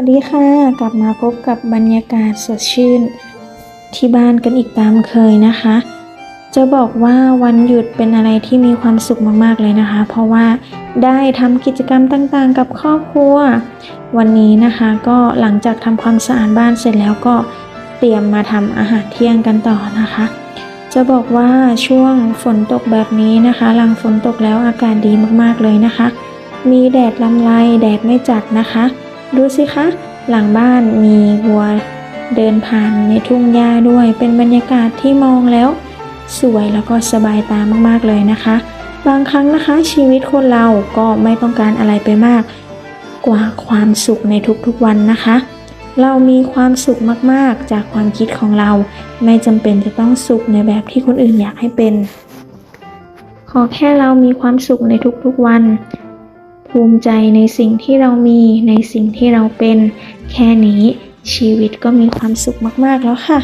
สวัสดีค่ะ กลับมาพบกับบรรยากาศสดชื่น ที่บ้านกันอีกตามเคยนะคะ จะบอกว่าวันหยุดเป็นอะไรที่มีความสุขมากๆเลยนะคะ เพราะว่าได้ทำกิจกรรมต่างๆ กับครอบครัว วันนี้นะคะก็หลังจากทำความสะอาดบ้านเสร็จแล้วก็เตรียมมาทำอาหารเที่ยงกันต่อนะคะ จะบอกว่าช่วงฝนตกแบบนี้นะคะ หลังฝนตกแล้วอากาศดีมากๆเลยนะคะ มีแดดลำไรแดดไม่จัดนะคะ ดูสิคะ หลังบ้านมีวัวเดินผ่านในทุ่งหญ้าด้วย เป็นบรรยากาศที่มองแล้ว สวยแล้วก็สบายตามากๆเลยนะคะ บางครั้งนะคะชีวิตคนเราก็ไม่ต้องการอะไรไปมาก กว่าความสุขในทุกๆวันนะคะ เรามีความสุขมากๆ จากความคิดของเรา ไม่จำเป็นจะต้องสุขในแบบที่คนอื่นอยากให้เป็น ขอแค่เรามีความสุขในทุกๆวัน ภูมิใจในสิ่งที่เรามีในสิ่งที่เราเป็น แค่นี้ชีวิตก็มีความสุขมาก ๆ แล้วค่ะ